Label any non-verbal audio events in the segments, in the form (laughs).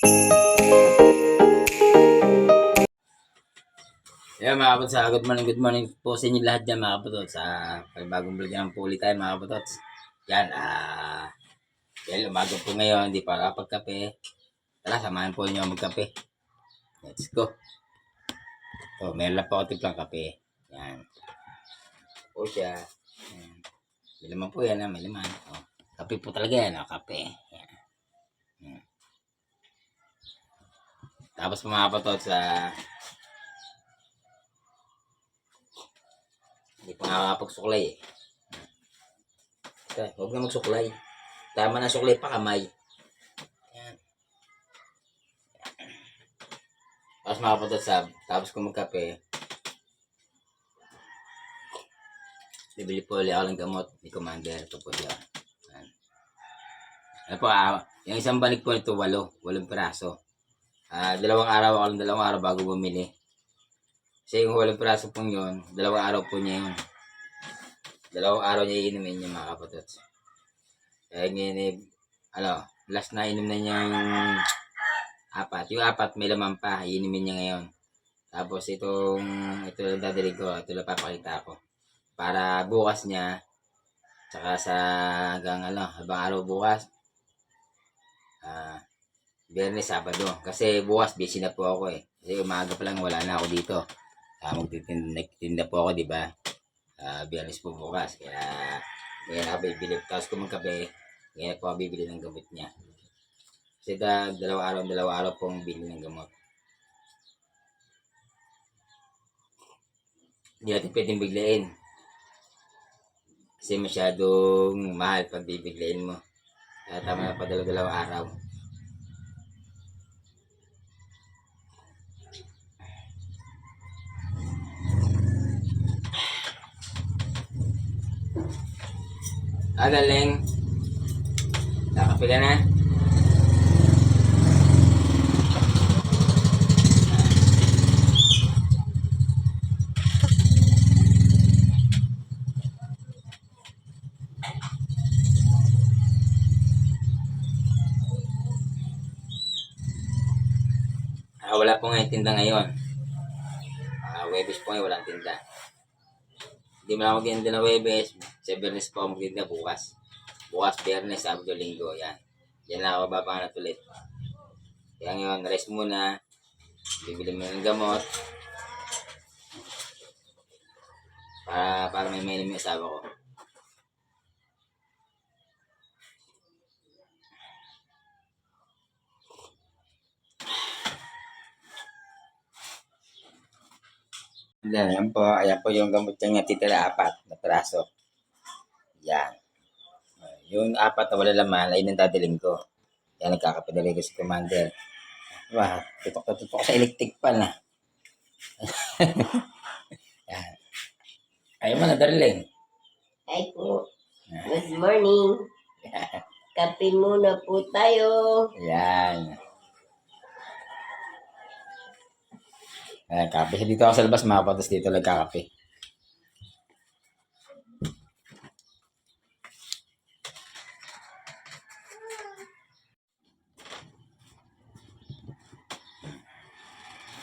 Yeah, mga kapots, ah, good morning, good morning po sa inyo lahat dyan mga kapots. Sa bagong vlog ng puli tayo mga kapots. Yan, ah, well, umaga po ngayon, hindi pa nakapagkape. Tara, samahan po niyo magkape. Let's go. So, meron lang po ako tiplang kape. Yan. Po siya. Yan. May laman po yan, ah, may laman. Oh, kape po talaga yan, oh, kape. Yan. Yan. Tapos po mga kapots, sa Hindi pa nakakapagsuklay eh. Kaya, huwag na magsuklay. Tama na suklay pa kamay. Yan. Tapos makapunta sa tapos kung magkape, bibili po ulit ako ng gamot ni Commander. Ito po. Yan. Ano po, ah, yung isang balik po nito, walo. Walong piraso. Ah, dalawang araw ako ng dalawang araw bago bumili. Kasi yung walang piraso pong yun, dalawang araw po niya yun. Dalawang araw niya iinumin yung mga kapatots. Kaya ngayon eh, ano, last na inom na niya yung apat. Yung apat may laman pa, iinumin niya ngayon. Tapos itong, ito lang dadaling ko, ito lang papakita ko. Para bukas niya, tsaka sa hanggang ano, habang araw bukas, Biyernes, Sabado. Kasi bukas busy na po ako eh. Kasi umaga pa lang wala na ako dito. Uh, magtitinda po ako, di ba? Ah, biyernes po bukas. Kaya, ngayon ako bibili. Tapos kung magkape, ngayon ako bibili ng gamot niya. Kasi da, dalawa araw, dalawa araw pong bili ng gamot. Hindi natin pwedeng biglain. Kasi masyadong mahal pag bibiglain mo. Kaya tama na pa dalawa-dalawang araw. Ah. Nakapila na. Ah, wala po ngayon tinda ngayon. Ah, Webis po ngayon, walang tinda. Hindi mo na magtinda ng Webes. Sa Bernes po ako magtinda bukas. Bukas, Bernes, Sabado, Linggo. Yan. Yan lang ako babanat ulit. Kaya ngayon, rest muna. Bibili mo ng gamot. Para, para may mainim yung asawa ko. Yan po. Ayan po yung gamot niya titira apat na piraso. Yan. Yung apat na wala laman ay nandadaling ko. Yan nagkakapidali ko si Commander. Diba? Tutok na tutok sa electric pan na. (laughs) Yan. Ayaw mo na, darling. Hi po. Good morning. (laughs) Kape muna po tayo. Yan. Ayan, kape. Dito ako sa labas, mga patas dito nagkakape.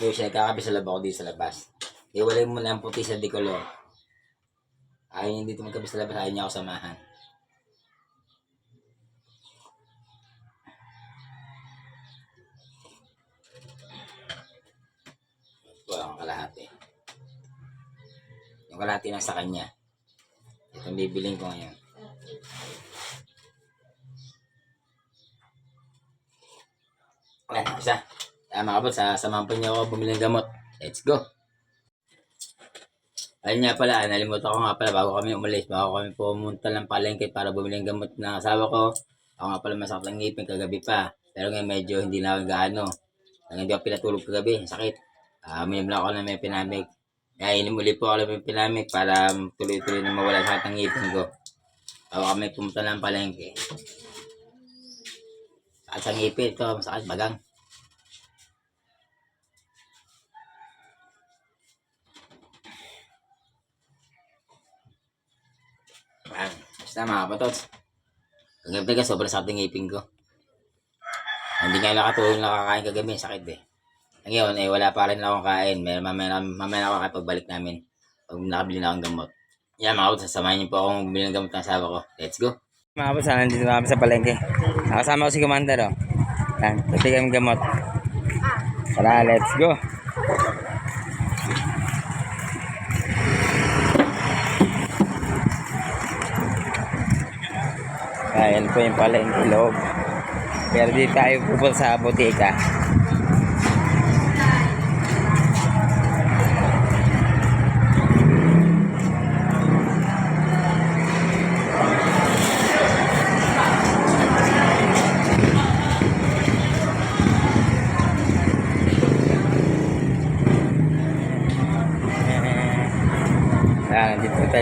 Doon siya nagkakape sa labas ako dito sa labas. Iwalay mo na ang puti sa decolor. Ayaw niya dito magkape sa labas, ayaw niya ako samahan. Yung kalahati na sa kanya. Itong bibiling ko ngayon. Ayan, isa. Kaya mga kabot, sa samahan po niyo ako bumili ng gamot. Let's go. Ayun nga pala, nalimutan ko nga pala bago kami umalis, bago kami pumunta ng palengke para bumili ng gamot ng asawa ko. Ako nga pala masakit ng ngipin kagabi pa. Pero ngayon medyo hindi na ako gaano. Hindi ako pinatulog kagabi, sakit. Ah, uh, lang ako na may pinamig. Kaya inimuli po ako ng pinamig para tuloy-tuloy na mawala sa ng ngipin ko. Bago kami pumunta ng palengke. Sakit sa ngipin ito, masakit bagang. Ayan. Basta mga kapatots. Kagabi ka, sobrang sakit ng ngipin ko. Hindi nga nakatulong nakakain kagabi, sakit eh. Ngayon, eh, wala pa rin akong kain. May, mamaya, mamaya ako kain pagbalik namin. Pag nakabili na akong gamot. Yan, mga kapatid, sasamahin niyo po akong bumili ng gamot ng asawa ko. Let's go. Mga kapatid, nandito na kami sa palengke. Nakasama ko si Commander, oh. Yan, pati kami gamot. Tara, let's go. Ayan po yung palengke loob. Pero di tayo pupunta sa botika.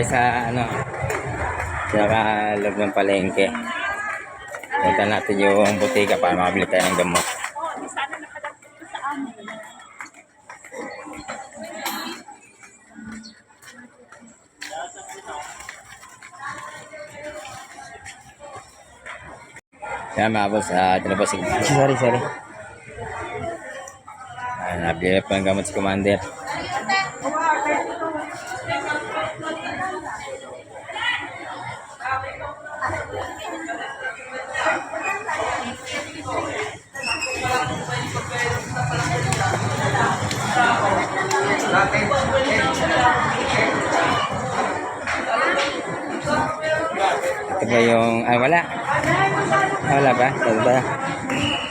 Tayo sa ano, sa loob ng palengke. Punta natin yung butika para makabili tayo ng gamot. Yan mga boss, ah, ito na po si... Sorry, sorry. Ah, nabili na po ng gamot si Commander. Wala. Ah, Wala ba? Wala?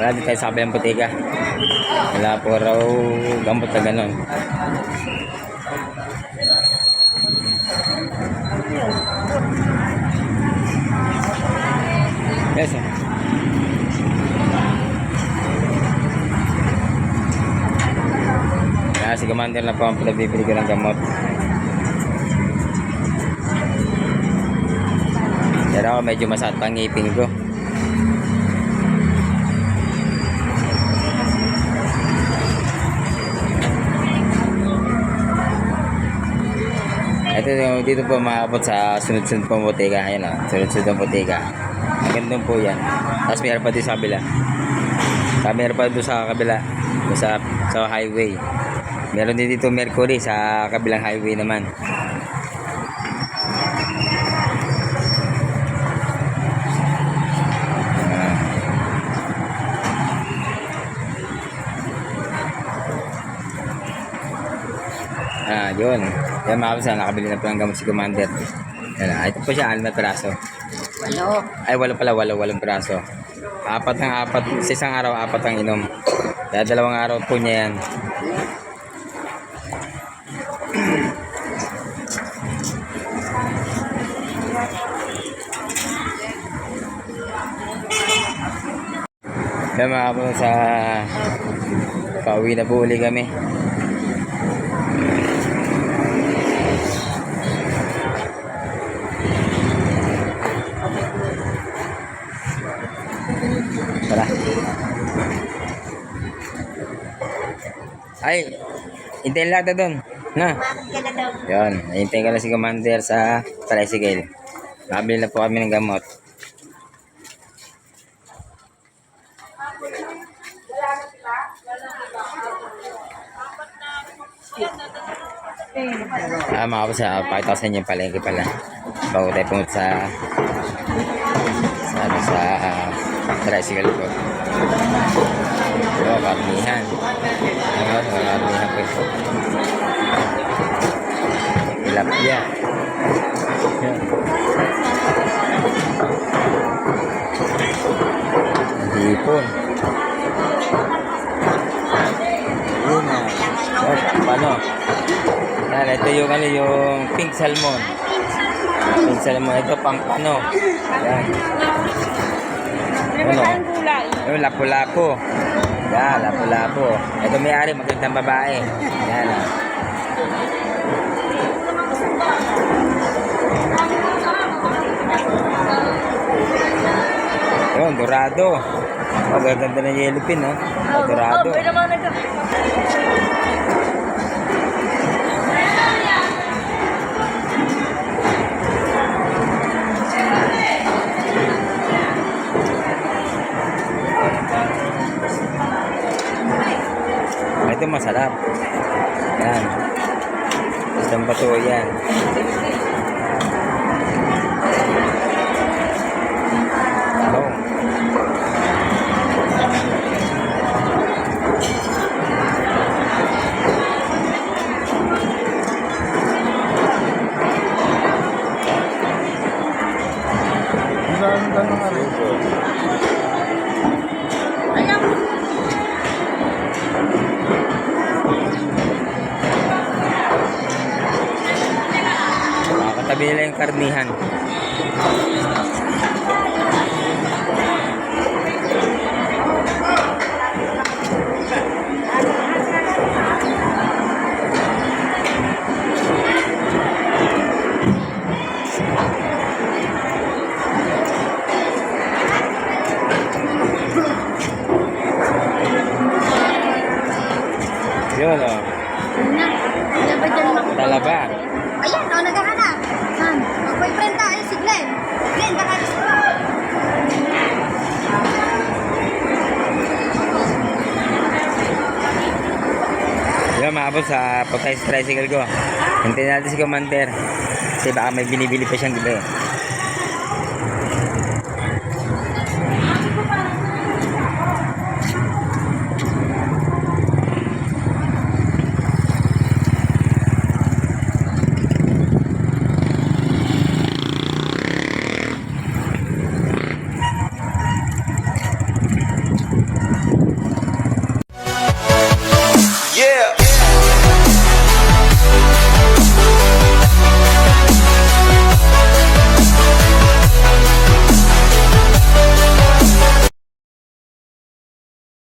Wala din tayo sa kabilang butika. Wala po raw gamot na ganon. Yes, sir. Kaya si na po ang pinagbibili ko ng gamot. Ako medyo masakit pang ngipin ko. Ito dito po maabot sa sunod-sunod pong botika. Ayan o, sunod-sunod ang botika. Magandang po yan. Tapos mayroon pa din sa kabila. Tapos mayroon pa doon sa kabila. Sa, sa highway. Meron din dito Mercury sa kabilang highway naman. Yun. Yan mga kapisa, nakabili na po ng gamot si Commander. Yan, ah, ito po siya, alam na piraso. Walo. Ay, walo pala, walo, walong piraso. Apat ng apat, sa isang araw, apat ang inom. Kaya dalawang araw po niya yan. Kaya mga sa pauwi na po uli kami. Tara. Ay, hintayin lang natin doon. Na. Na? Yun, hintayin ka na si Commander sa tricycle. Nakabili na po kami ng gamot. Ah, mga kapasa, pakita ko sa inyo yung palengke pala. Bago tayo pumunta sa sa, ano, sa ah, tricycle ko. Oh, karnihan. Ano, karnihan ko ito. Tilapia. Hipon. Yun na. Oh, paano? Yan, ito yung ano, yung pink salmon. Pink salmon. Ito pang ano. Yan. Ano? Yung lapu-lapu. Yan, lapu-lapu. Ito may-ari, magandang babae. Yan. ah. Yun, dorado. Ang gaganda ng yellow pin, no? Oh, dorado. Dito masarap. Yan. Isang bato yan. Nila yung karnihan. Yun, maabot sa pagka tricycle ko. Hintayin natin si Commander. Kasi baka may binibili pa siyang gabi.